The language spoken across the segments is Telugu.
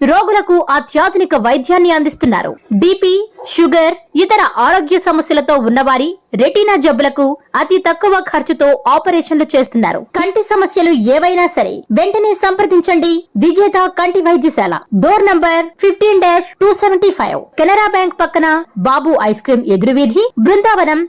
రోగులకు అత్యాధునిక వైద్యాన్ని అందిస్తున్నారు. బీపీ షుగర్ ఇతర ఆరోగ్య సమస్యలతో ఉన్నవారి రెటీనా జబ్బులకు అతి తక్కువ ఖర్చుతో ఆపరేషన్లు చేస్తున్నారు. కంటి సమస్యలు ఏవైనా సరే వెంటనే సంప్రదించండి. విజేత కంటి వైద్యశాల. Door number fifteen dash two seventy five. Canara bank పక్కన Babu ice cream ఎదురువీధి Brindavanam.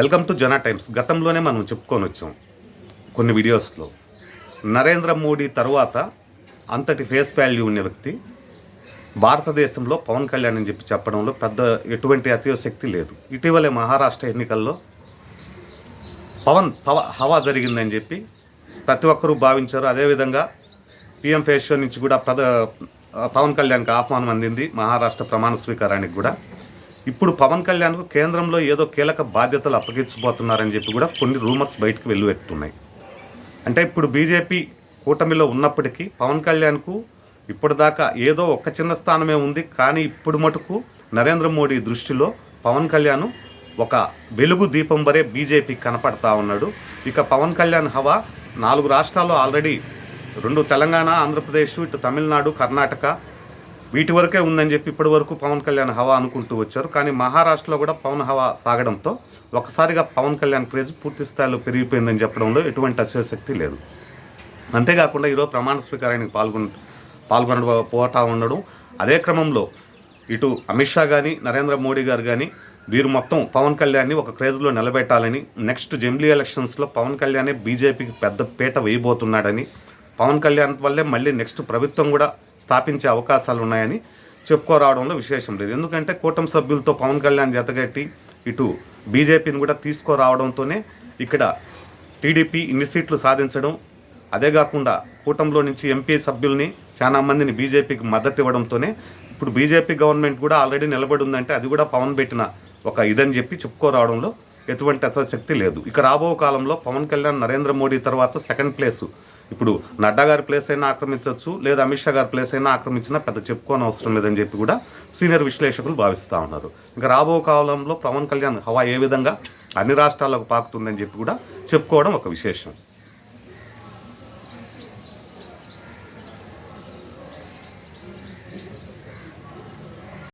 Welcome to Jana Times. గతంలోనే మనం చెప్పుకొని వచ్చాం కొన్ని వీడియోస్లో. నరేంద్ర మోడీ తర్వాత అంతటి ఫేస్ వాల్యూ ఉన్న వ్యక్తి భారతదేశంలో పవన్ కళ్యాణ్ అని చెప్పి చెప్పడంలో పెద్ద ఎటువంటి అతిశక్తి లేదు. ఇటీవలే మహారాష్ట్ర ఎన్నికల్లో పవన్ పవ హవా జరిగిందని చెప్పి ప్రతి ఒక్కరూ భావించారు. అదేవిధంగా పిఎం ఫేస్ షో నుంచి కూడా ప్రద పవన్ కళ్యాణ్కి ఆహ్వానం అందింది మహారాష్ట్ర ప్రమాణ స్వీకారానికి కూడా. ఇప్పుడు పవన్ కళ్యాణ్కు కేంద్రంలో ఏదో కీలక బాధ్యతలు అప్పగించబోతున్నారని చెప్పి కూడా కొన్ని రూమర్స్ బయటకు వెల్లువెత్తున్నాయి అంటే ఇప్పుడు బీజేపీ కూటమిలో ఉన్నప్పటికీ పవన్ కళ్యాణ్కు ఇప్పటిదాకా ఏదో ఒక చిన్న స్థానమే ఉంది. కానీ ఇప్పుడు మటుకు నరేంద్ర మోడీ దృష్టిలో పవన్ కళ్యాణ్ ఒక వెలుగు దీపం వరే బీజేపీ కనపడతా ఉన్నాడు. ఇక పవన్ కళ్యాణ్ హవా నాలుగు రాష్ట్రాల్లో ఆల్రెడీ రెండు తెలంగాణ ఆంధ్రప్రదేశ్ ఇటు తమిళనాడు కర్ణాటక వీటి వరకే ఉందని చెప్పి ఇప్పటి వరకు పవన్ కళ్యాణ్ హవా అనుకుంటూ వచ్చారు. కానీ మహారాష్ట్రలో కూడా పవన్ హవా సాగడంతో ఒకసారిగా పవన్ కళ్యాణ్ క్రేజ్ పూర్తి స్థాయిలో పెరిగిపోయిందని చెప్పడంలో ఎటువంటి అతిశక్తి లేదు. అంతేకాకుండా ఈరోజు ప్రమాణ స్వీకారానికి పాల్గొన పాల్గొనపోతా ఉండడం. అదే క్రమంలో ఇటు అమిత్ షా కానీ నరేంద్ర మోడీ గారు కానీ వీరు మొత్తం పవన్ కళ్యాణ్ని ఒక క్రేజ్లో నిలబెట్టాలని నెక్స్ట్ జంబ్లీ ఎలక్షన్స్లో పవన్ కళ్యాణే బీజేపీకి పెద్ద పీట వేయబోతున్నాడని పవన్ కళ్యాణ్ వల్లే మళ్ళీ నెక్స్ట్ ప్రభుత్వం కూడా స్థాపించే అవకాశాలు ఉన్నాయని చెప్పుకోరావడంలో విశేషం లేదు. ఎందుకంటే కూటమి సభ్యులతో పవన్ కళ్యాణ్ జతగట్టి ఇటు బీజేపీని కూడా తీసుకురావడంతోనే ఇక్కడ టీడీపీ ఇన్ని సీట్లు సాధించడం అదే కాకుండా కూటమిలో నుంచి ఎంపీ సభ్యుల్ని చాలా మందిని బీజేపీకి మద్దతు ఇవ్వడంతోనే ఇప్పుడు బీజేపీ గవర్నమెంట్ కూడా ఆల్రెడీ నిలబడి ఉందంటే అది కూడా పవన్ పెట్టిన ఒక ఇదని చెప్పి చెప్పుకోరావడంలో ఎటువంటి అసశక్తి లేదు. ఇక రాబో కాలంలో పవన్ కళ్యాణ్ నరేంద్ర మోడీ తర్వాత సెకండ్ ప్లేసు ఇప్పుడు నడ్డా గారి ప్లేస్ అయినా ఆక్రమించవచ్చు లేదా అమిత్ షా గారి ప్లేస్ అయినా ఆక్రమించినా పెద్ద చెప్పుకోని అవసరం లేదని చెప్పి కూడా సీనియర్ విశ్లేషకులు భావిస్తూ ఉన్నారు. ఇంకా రాబో కాలంలో పవన్ కళ్యాణ్ హవా ఏ విధంగా అన్ని రాష్ట్రాలకు పాకుతుందని చెప్పి కూడా చెప్పుకోవడం ఒక విశేషం.